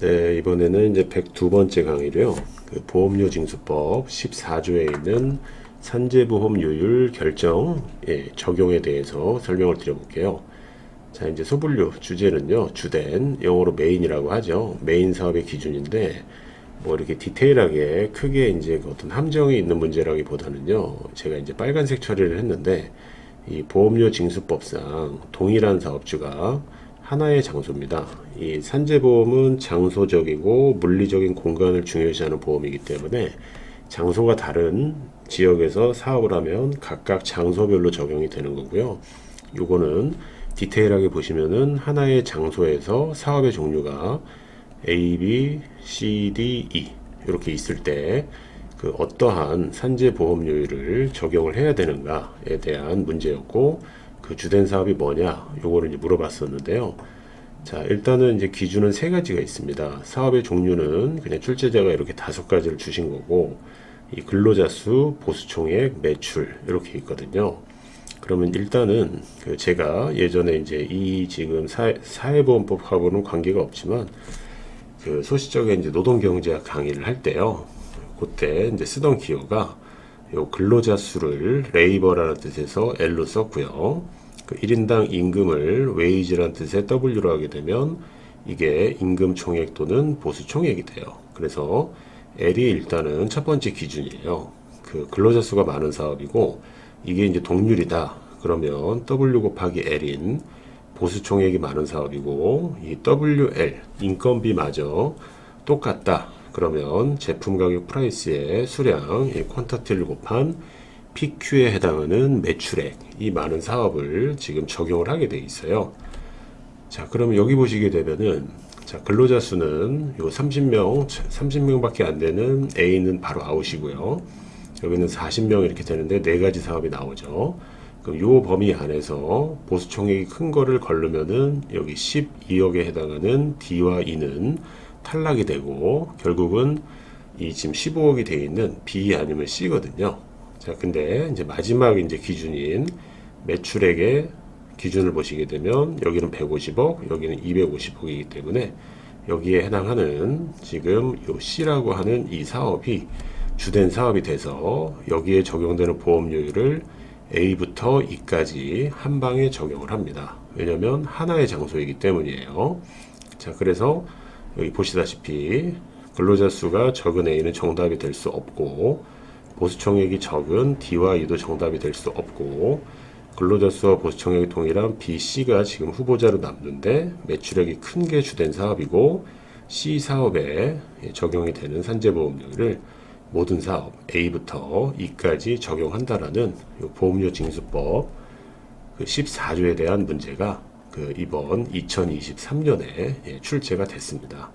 네, 이번에는 이제 102번째 강의로요. 그 보험료 징수법 14조에 있는 산재보험료율 결정 예, 적용에 대해서 설명을 드려볼게요. 자, 이제 소불료 주제는요. 주된 영어로 메인이라고 하죠. 메인 사업의 기준인데 뭐 이렇게 디테일하게 크게 이제 그 어떤 함정이 있는 문제라기보다는요. 제가 이제 빨간색 처리를 했는데 이 보험료 징수법상 동일한 사업주가 하나의 장소입니다. 이 산재보험은 장소적이고 물리적인 공간을 중요시하는 보험이기 때문에 장소가 다른 지역에서 사업을 하면 각각 장소별로 적용이 되는 거고요. 요거는 디테일하게 보시면은 하나의 장소에서 사업의 종류가 A, B, C, D, E 이렇게 있을 때 그 어떠한 산재 보험료율을 적용을 해야 되는가에 대한 문제였고 그 주된 사업이 뭐냐 요거를 이제 물어봤었는데요. 자 일단은 이제 기준은 세 가지가 있습니다. 사업의 종류는 그냥 출제자가 이렇게 다섯 가지를 주신 거고 이 근로자 수, 보수총액, 매출 이렇게 있거든요. 그러면 일단은 그 제가 예전에 이제 이 지금 사회, 사회보험법하고는 관계가 없지만 그 소시적인 이제 노동경제학 강의를 할 때요. 그때 이제 쓰던 기호가 요 근로자 수를 레이버라는 뜻에서 L로 썼고요. 그 1인당 임금을 웨이지라는 뜻의 W로 하게 되면 이게 임금 총액 또는 보수 총액이 돼요. 그래서 L이 일단은 첫 번째 기준이에요. 그 근로자 수가 많은 사업이고 이게 이제 동률이다. 그러면 W 곱하기 L인 보수 총액이 많은 사업이고 이 WL 인건비 마저 똑같다. 그러면 제품 가격 프라이스의 수량 이 퀀터티를 곱한 PQ에 해당하는 매출액 이 많은 사업을 지금 적용을 하게 돼 있어요. 자, 그러면 여기 보시게 되면은 자, 근로자 수는 요 30명 30명밖에 안 되는 A는 바로 아웃이고요. 여기는 40명 이렇게 되는데 네 가지 사업이 나오죠. 그럼 요 범위 안에서 보수 총액이 큰 거를 걸르면은 여기 12억에 해당하는 D와 E는 탈락이 되고 결국은 이 지금 15억이 돼 있는 B 아니면 C거든요. 자, 근데 이제 마지막 이제 기준인 매출액의 기준을 보시게 되면 여기는 150억, 여기는 250억이기 때문에 여기에 해당하는 지금 요 C라고 하는 이 사업이 주된 사업이 돼서 여기에 적용되는 보험료율을 A부터 E까지 한 방에 적용을 합니다. 왜냐하면 하나의 장소이기 때문이에요. 자, 그래서 여기 보시다시피 근로자 수가 적은 A는 정답이 될 수 없고 보수총액이 적은 D와 E도 정답이 될 수 없고 근로자 수와 보수총액이 동일한 B, C가 지금 후보자로 남는데 매출액이 큰 게 주된 사업이고 C 사업에 적용이 되는 산재보험료를 모든 사업 A부터 E까지 적용한다라는 요 보험료 징수법 그 14조에 대한 문제가 그 이번 2023년에 출제가 됐습니다.